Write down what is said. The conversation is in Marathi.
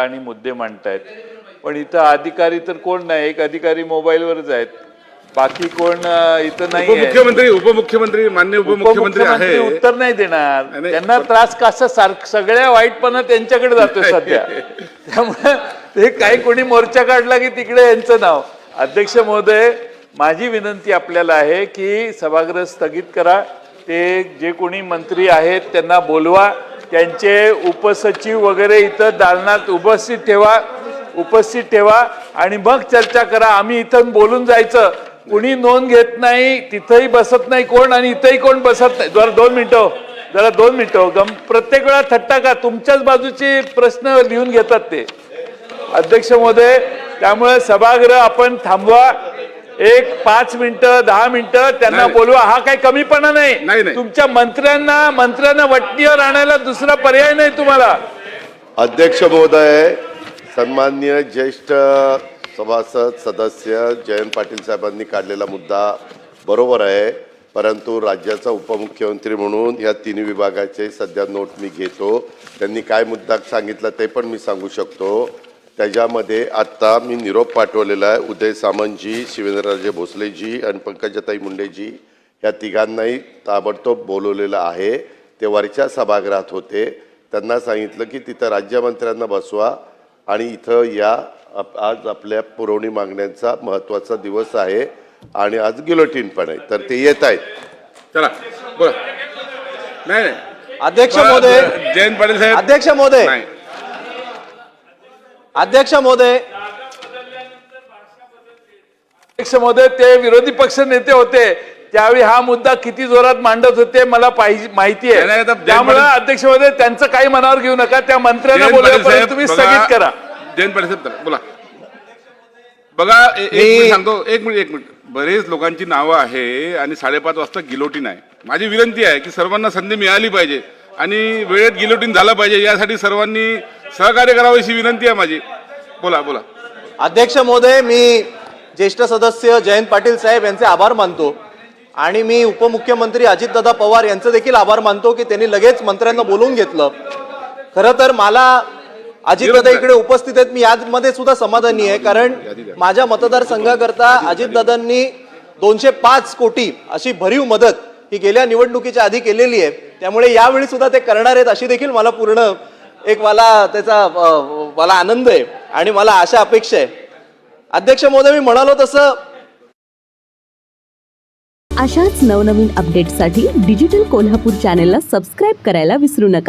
आणि मुद्दे मांडतायत पण इथं अधिकारी तर कोण नाही एक अधिकारी मोबाईलवरच आहेत. बाकी कोण इथं नाही उपमुख्यमंत्री उपमुख्यमंत्री मान्य उपमुख्यमंत्री आहे. उत्तर नाही देणार. नाही, त्यांना त्रास कसा सार सगळ्या वाईटपणा त्यांच्याकडे जातोय सध्या. त्यामुळे ते काही कोणी मोर्चा काढला की तिकडे यांचं नाव. अध्यक्ष महोदय माझी विनंती आपल्याला आहे की सभागृह स्थगित करा. ते जे कोणी मंत्री आहेत त्यांना बोलवा. त्यांचे उपसचिव वगैरे इथं दालनात उपस्थित ठेवा उपस्थित ठेवा आणि मग चर्चा करा. आम्ही इथं बोलून जायचं. कुणी नोंद घेत नाही तिथंही बसत नाही कोण आणि इथंही कोण बसत नाही. जरा दोन मिनटं हो. जरा दोन मिनटं हो. गम प्रत्येक वेळा थट्टा का? तुमच्याच बाजूचे प्रश्न लिहून घेतात ते. अध्यक्ष महोदय त्यामुळे सभागृह आपण थांबवा. एक पाच मिनिटं दहा मिनिटं त्यांना. बोलवा. हा काही कमीपणा नाही, नाही नाही. तुमच्या मंत्र्यांना मंत्र्यांना वटणीवर आणायला दुसरा पर्याय नाही तुम्हाला. अध्यक्ष महोदय सन्मान्य ज्येष्ठ सभासद सदस्य जयंत पाटील साहेबांनी काढलेला मुद्दा बरोबर आहे. परंतु राज्याचा उपमुख्यमंत्री म्हणून या तिन्ही विभागाचे सध्या नोट मी घेतो. त्यांनी काय मुद्दा सांगितला ते पण मी सांगू शकतो. त्याच्यामध्ये आत्ता मी निरोप पाठवलेला आहे. उदय सामंतजी शिवेंद्रराजे भोसलेजी आणि पंकजाताई मुंडेजी या तिघांनाही ताबडतोब बोलवलेलं आहे. ते वरच्या सभागृहात होते. त्यांना सांगितलं की तिथं राज्यमंत्र्यांना बसवा आणि इथं या आप- आज आपल्या पुरवणी मागण्यांचा महत्त्वाचा दिवस आहे आणि आज गिलोटीन पण आहे. तर ते येत आहेत. चला बोला. नाही नाही. अध्यक्ष महोदय. जयंत पाटील साहेब. अध्यक्ष महोदय. नाही. अध्यक्ष महोदय. अध्यक्ष महोदय ते विरोधी पक्ष नेते होते. त्यावेळी हा मुद्दा किती जोरात मांडत होते मला पाहिजे माहिती आहे. त्यामुळे अध्यक्ष महोदय त्यांचं काही मनावर घेऊ नका. त्या मंत्र्यांना साहेब तुम्ही स्थगित करा. जयंत पाटील साहेब बोला. बघा एक सांगतो एक मिनिट एक मिनिट. बरेच लोकांची नावं आहे आणि साडेपाच वाजता गिलोटीन आहे. माझी विनंती आहे की सर्वांना संधी मिळाली पाहिजे. आणि वेळेत गिलोटीन झालं पाहिजे यासाठी सर्वांनी सहकार्य करावं अशी विनंती आहे माझी. बोला बोला. अध्यक्ष महोदय मी ज्येष्ठ सदस्य जयंत पाटील साहेब यांचे आभार मानतो. आणि मी उपमुख्यमंत्री अजितदादा पवार यांचं देखील आभार मानतो की त्यांनी लगेच मंत्र्यांना बोलवून घेतलं. खरं तर मला अजितदादा इकडे उपस्थित आहेत मी यामध्ये सुद्धा समाधानी आहे कारण माझ्या मतदारसंघाकरता अजितदादांनी दोनशे पाच कोटी अशी भरीव मदत ही गेल्या निवडणुकीच्या आधी केलेली आहे. त्यामुळे यावेळी सुद्धा ते करणार आहेत अशी देखील मला पूर्ण एक मला त्याचा मला आनंद आहे आणि मला अशा अपेक्षा आहे. अध्यक्ष महोदय मी म्हणालो तसं. अशाच नवनवीन अपडेट्ससाठी डिजिटल कोल्हापूर चॅनेलला सबस्क्राईब करायला विसरू नका.